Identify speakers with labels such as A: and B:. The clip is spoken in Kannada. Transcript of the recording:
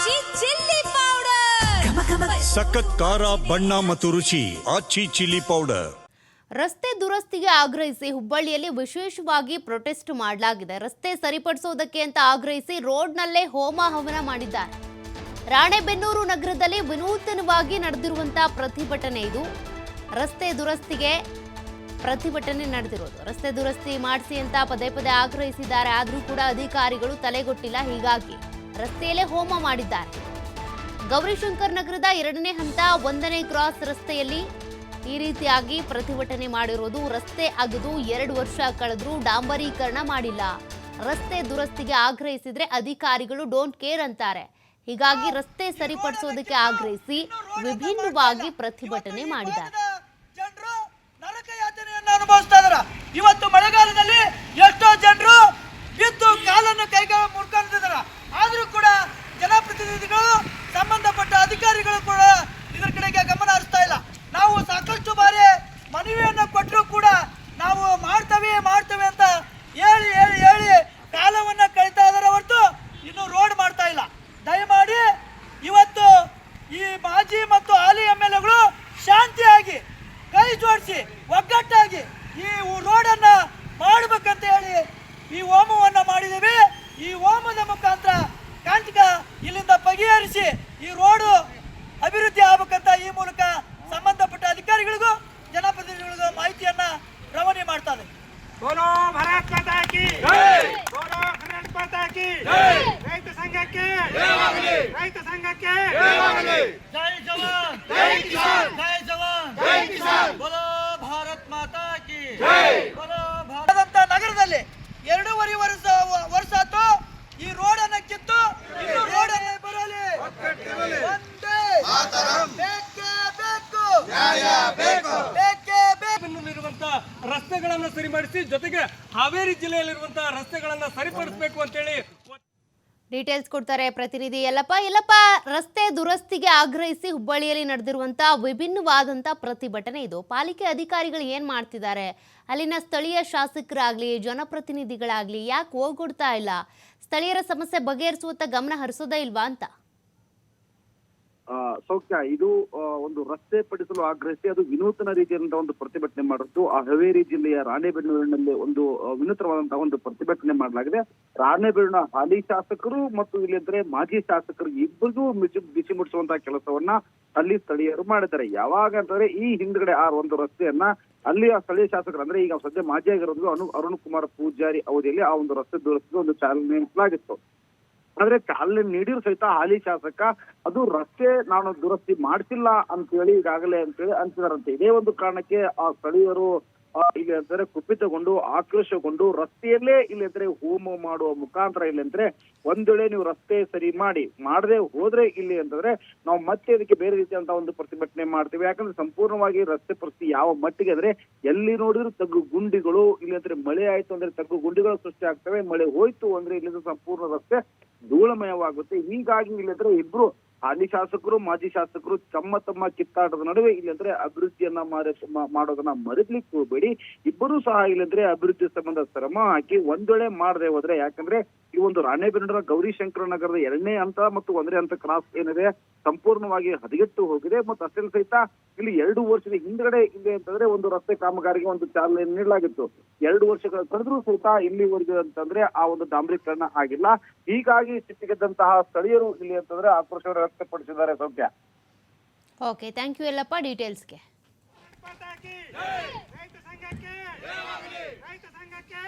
A: ಆಚಿ ಚಿಲ್ಲಿ ಪೌಡರ್.
B: ಸಖತ್ ಖಾರ ಬಣ್ಣ ಮತ್ತು ರುಚಿ ಆಚಿ ಚಿಲ್ಲಿ ಪೌಡರ್.
C: ರಸ್ತೆ ದುರಸ್ತಿಗೆ ಆಗ್ರಹಿಸಿ ಹುಬ್ಬಳ್ಳಿಯಲ್ಲಿ ವಿಶೇಷವಾಗಿ ಪ್ರೊಟೆಸ್ಟ್ ಮಾಡಲಾಗಿದೆ. ರಸ್ತೆ ಸರಿಪಡಿಸೋದಕ್ಕೆ ಅಂತ ಆಗ್ರಹಿಸಿ ರೋಡ್ನಲ್ಲೇ ಹೋಮ ಹವನ ಮಾಡಿದ್ದಾರೆ. ರಾಣೆಬೆನ್ನೂರು ನಗರದಲ್ಲಿ ವಿನೂತನವಾಗಿ ನಡೆದಿರುವಂತಹ ಪ್ರತಿಭಟನೆ ಇದು. ರಸ್ತೆ ದುರಸ್ತಿಗೆ ಪ್ರತಿಭಟನೆ ನಡೆದಿರೋದು. ರಸ್ತೆ ದುರಸ್ತಿ ಮಾಡಿಸಿ ಅಂತ ಪದೇ ಪದೇ ಆಗ್ರಹಿಸಿದ್ದಾರೆ. ಆದರೂ ಕೂಡ ಅಧಿಕಾರಿಗಳು ತಲೆಗೊಟ್ಟಿಲ್ಲ. ಹೀಗಾಗಿ ರಸ್ತೆಯಲ್ಲೇ ಹೋಮ ಮಾಡಿದ್ದಾರೆ. ಗೌರಿಶಂಕರ್ ನಗರದ ಎರಡನೇ ಹಂತ ಒಂದನೇ ಕ್ರಾಸ್ ರಸ್ತೆಯಲ್ಲಿ ಈ ರೀತಿಯಾಗಿ ಪ್ರತಿಭಟನೆ ಮಾಡಿರೋದು ರಸ್ತೆ ಅಗೆದು ಎರಡು ವರ್ಷ ಕಳೆದರೂ ಡಾಂಬರೀಕರಣ ಮಾಡಿಲ್ಲ. ರಸ್ತೆ ದುರಸ್ತಿಗೆ ಆಗ್ರಹಿಸಿದ್ರೆ ಅಧಿಕಾರಿಗಳು ಡೋಂಟ್ ಕೇರ್ ಅಂತಾರೆ. ಹೀಗಾಗಿ ರಸ್ತೆ ಸರಿಪಡಿಸೋದಕ್ಕೆ ಆಗ್ರಹಿಸಿ ವಿಭಿನ್ನವಾಗಿ ಪ್ರತಿಭಟನೆ ಮಾಡಿದ್ದಾರೆ.
D: ಇವತ್ತು ಮಳೆಗಾಲದಲ್ಲಿ ಎಷ್ಟೋ ಜನರು ಬಿದ್ದು ಕಾಲನ್ನು ಕೈಗೆ ಮುರ್ಕೊಂಡಿದ್ದಾರ ಆದ್ರೂ ಕೂಡ ಜನಪ್ರತಿನಿಧಿಗಳು ಸಂಬಂಧಪಟ್ಟ ಅಧಿಕಾರಿಗಳು ಕೂಡ ಇದರ ಕಡೆಗೆ ಗಮನ ಹರಿಸ್ತಾ ಇಲ್ಲ ನಾವು ಸಾಕಷ್ಟು ಬಾರಿ ಮನವಿಯನ್ನು ಕೊಟ್ಟರು ಕೂಡ ನಾವು ಮಾಡ್ತೇವೆ ಮಾಡ್ತೇವೆ ಅಂತ ಹೇಳಿ ಹೇಳಿ ಹೇಳಿ ಕಾಲವನ್ನ ಕಳೀತಾ ಇದಾರೆ ಹೊರತು ಇನ್ನು ರೋಡ್ ಮಾಡ್ತಾ ಇಲ್ಲ ದಯಮಾಡಿ ಇವತ್ತು ಈ ಮಾಜಿ ಮತ್ತು ಹಾಲಿ ಎಂ ಎಲ್ ಎಗಳು ಶಾಂತಿಯಾಗಿ ಕೈ ಒಗ್ಗಟ್ಟಾಗಿ ಈ ರೋಡನ್ನ ಮಾಡಬೇಕಂತ ಹೇಳಿ ಈ ಹೋಮವನ್ನ ಮಾಡಿದ್ದೀವಿ. ಈ ಹೋಮದ ಮುಖಾಂತರ ಕಾಂತಿಕ ಇಲ್ಲಿಂದ ಬಗೆಹರಿಸಿ ಈ ರೋಡು ಅಭಿವೃದ್ಧಿ ಆಗಬೇಕಂತ ಈ ಮೂಲಕ ಸಂಬಂಧಪಟ್ಟ ಅಧಿಕಾರಿಗಳಿಗೂ ಜನಪ್ರತಿನಿಧಿಗಳಿಗೂ ಮಾಹಿತಿಯನ್ನ ರವಾನೆ
E: ಮಾಡ್ತಾರೆ ಬೋಲೋ ಕಿ ಕಿ ರೈತ ಸಂಘಕ್ಕೆ ರೈತ ಸಂಘಕ್ಕೆ
D: ಜೈ ಜವಾನ್! ಜೈ ಕಿಸಾನ್! ಜೈ ಜವಾನ್! ಜೈ ಕಿಸಾನ್! ಬೇಕು
E: ಇರುವಂತ ರಸ್ತೆಗಳನ್ನ ಸರಿಮಾಡಿಸಿ, ಜೊತೆಗೆ ಹಾವೇರಿ ಜಿಲ್ಲೆಯಲ್ಲಿರುವಂತಹ ರಸ್ತೆಗಳನ್ನ ಸರಿಪಡಿಸಬೇಕು ಅಂತೇಳಿ
C: ಡೀಟೇಲ್ಸ್ ಕೊಡ್ತಾರೆ ಪ್ರತಿನಿಧಿ ಎಲ್ಲಪ್ಪ ಎಲ್ಲಪ್ಪ ರಸ್ತೆ ದುರಸ್ತಿಗೆ ಆಗ್ರಹಿಸಿ ಹುಬ್ಬಳ್ಳಿಯಲ್ಲಿ ನಡೆದಿರುವಂತ ವಿಭಿನ್ನವಾದಂತ ಪ್ರತಿಭಟನೆ ಇದು. ಪಾಲಿಕೆ ಅಧಿಕಾರಿಗಳು ಏನ್ ಮಾಡ್ತಿದ್ದಾರೆ? ಅಲ್ಲಿನ ಸ್ಥಳೀಯ ಶಾಸಕರಾಗ್ಲಿ, ಜನಪ್ರತಿನಿಧಿಗಳಾಗ್ಲಿ ಯಾಕೆ ಹೋಗ್ಕೊಡ್ತಾ ಇಲ್ಲ? ಸ್ಥಳೀಯರ ಸಮಸ್ಯೆ ಬಗೆಹರಿಸುವತ್ತ ಗಮನ ಹರಿಸೋದೇ ಇಲ್ವಾ ಅಂತ.
F: ಸೌಖ್ಯ, ಇದು ಒಂದು ರಸ್ತೆ ಪಡಿಸಲು ಆಗ್ರಹಿಸಿ, ಅದು ವಿನೂತನ ರೀತಿಯಾದಂತಹ ಒಂದು ಪ್ರತಿಭಟನೆ ಮಾಡಿದ್ದು, ಆ ಹವೇರಿ ಜಿಲ್ಲೆಯ ರಾಣೆಬೆನ್ನೂರಿನಲ್ಲಿ ಒಂದು ವಿನೂತನವಾದಂತಹ ಒಂದು ಪ್ರತಿಭಟನೆ ಮಾಡಲಾಗಿದೆ. ರಾಣೆಬೆನ್ನೂರಿನ ಹಾಲಿ ಶಾಸಕರು ಮತ್ತು ಇಲ್ಲಿದ್ರೆ ಮಾಜಿ ಶಾಸಕರು ಇಬ್ಬರಿಗೂ ಮಿಚು, ಬಿಸಿ ಮುಟ್ಟಿಸುವಂತಹ ಕೆಲಸವನ್ನ ಅಲ್ಲಿ ಸ್ಥಳೀಯರು ಮಾಡಿದ್ದಾರೆ. ಯಾವಾಗ ಅಂತಂದ್ರೆ, ಈ ಹಿಂದ್ಗಡೆ ಆ ಒಂದು ರಸ್ತೆಯನ್ನ ಅಲ್ಲಿ ಆ ಸ್ಥಳೀಯ ಶಾಸಕರು, ಅಂದ್ರೆ ಈಗ ಸದ್ಯ ಮಾಜಿ ಆಗಿರೋದು ಅನು, ಅರುಣ್ ಕುಮಾರ್ ಪೂಜಾರಿ ಅವಧಿಯಲ್ಲಿ ಆ ಒಂದು ರಸ್ತೆ ದುರಸ್ತಿಗೆ ಒಂದು ಚಾಲನೆ ನೀಡಲಾಗಿತ್ತು. ಆದ್ರೆ ಚಾಲನೆ ನೀಡಿರು ಸಹಿತ ಹಾಲಿ ಶಾಸಕ, ಅದು ರಸ್ತೆ ನಾನು ದುರಸ್ತಿ ಮಾಡ್ತಿಲ್ಲ ಅಂತೇಳಿ ಈಗಾಗಲೇ ಅಂತೇಳಿ ಅಂತಿದಾರಂತೆ ಇದೇ ಒಂದು ಕಾರಣಕ್ಕೆ ಆ ಸ್ಥಳೀಯರು ಇಲ್ಲಿ ಅಂದ್ರೆ ಕುಪಿತಗೊಂಡು ಆಕ್ರೋಶಗೊಂಡು ರಸ್ತೆಯಲ್ಲೇ ಇಲ್ಲಿ ಅಂದ್ರೆ ಹೋಮ ಮಾಡುವ ಮುಖಾಂತರ ಇಲ್ಲಿ ಅಂದ್ರೆ ಒಂದ್ ವೇಳೆ ನೀವು ರಸ್ತೆ ಸರಿ ಮಾಡಿ, ಮಾಡದೆ ಹೋದ್ರೆ ಇಲ್ಲಿ ಅಂತಂದ್ರೆ ನಾವು ಮತ್ತೆ ಅದಕ್ಕೆ ಬೇರೆ ರೀತಿಯಂತ ಒಂದು ಪ್ರತಿಭಟನೆ ಮಾಡ್ತೀವಿ. ಯಾಕಂದ್ರೆ ಸಂಪೂರ್ಣವಾಗಿ ರಸ್ತೆ ಪರಿಸ್ಥಿತಿ ಯಾವ ಮಟ್ಟಿಗೆ ಅಂದ್ರೆ ಎಲ್ಲಿ ನೋಡಿದ್ರು ತಗ್ಗು ಗುಂಡಿಗಳು, ಇಲ್ಲಿ ಅಂದ್ರೆ ಮಳೆ ಆಯ್ತು ಅಂದ್ರೆ ತಗ್ಗು ಗುಂಡಿಗಳು ಸೃಷ್ಟಿ ಆಗ್ತವೆ, ಮಳೆ ಹೋಯ್ತು ಅಂದ್ರೆ ಇಲ್ಲಿಂದ ಸಂಪೂರ್ಣ ರಸ್ತೆ ಧೂಳಮಯವಾಗುತ್ತೆ. ಹೀಗಾಗಿ ಇಲ್ಲದ್ರೆ ಇಬ್ರು ಹಾಲಿ ಶಾಸಕರು, ಮಾಜಿ ಶಾಸಕರು ತಮ್ಮ ತಮ್ಮ ಕಿತ್ತಾಟದ ನಡುವೆ ಇಲ್ಲಂದ್ರೆ ಅಭಿವೃದ್ಧಿಯನ್ನ ಮಾಡೋದನ್ನ ಮರೆತ್ಲಿಕ್ಕೆ ಹೋಗ್ಬೇಡಿ ಇಬ್ಬರು ಸಹ ಇಲ್ಲಂದ್ರೆ ಅಭಿವೃದ್ಧಿ ಸಂಬಂಧ ಶ್ರಮ ಹಾಕಿ ಒಂದೊಳೆ ಮಾಡದೆ ಹೋದ್ರೆ ಯಾಕಂದ್ರೆ ಈ ಒಂದು ರಾಣೆಬೆನ್ನೂರ ಗೌರಿಶಂಕರ ನಗರದ ಎರಡನೇ ಹಂತ ಮತ್ತು ಒಂದನೇ ಹಂತ ಕ್ರಾಸ್ ಏನಿದೆ ಸಂಪೂರ್ಣವಾಗಿ ಹದಗೆಟ್ಟು ಹೋಗಿದೆ. ಮತ್ತು ಅಷ್ಟೇ ಸಹಿತ ಇಲ್ಲಿ ಎರಡು ವರ್ಷದ ಹಿಂದ್ಗಡೆ ಇದೆ ಅಂತಂದ್ರೆ ಒಂದು ರಸ್ತೆ ಕಾಮಗಾರಿಗೆ ಒಂದು ಚಾಲನೆ ನೀಡಲಾಗಿತ್ತು. ಎರಡು ವರ್ಷಗಳ ಕಳೆದ್ರೂ ಸಹಿತ ಇಲ್ಲಿವರೆಗೂ ಅಂತಂದ್ರೆ ಆ ಒಂದು ಡಾಂಬರೀಕರಣ ಆಗಿಲ್ಲ. ಹೀಗಾಗಿ ಸಿಟ್ಟಿಗೆದ್ದಂತಹ ಸ್ಥಳೀಯರು ಇಲ್ಲಿ ಅಂತಂದ್ರೆ ಆಕ್ರೋಶವನ್ನು ವ್ಯಕ್ತಪಡಿಸಿದ್ದಾರೆ ಸೌಖ್ಯ
C: ಓಕೆ ಥ್ಯಾಂಕ್ ಯು ಎಲ್ಲಪ್ಪ ಡೀಟೇಲ್ಸ್ಗೆ.
E: ರೈತ ಸಂಘಕ್ಕೆ.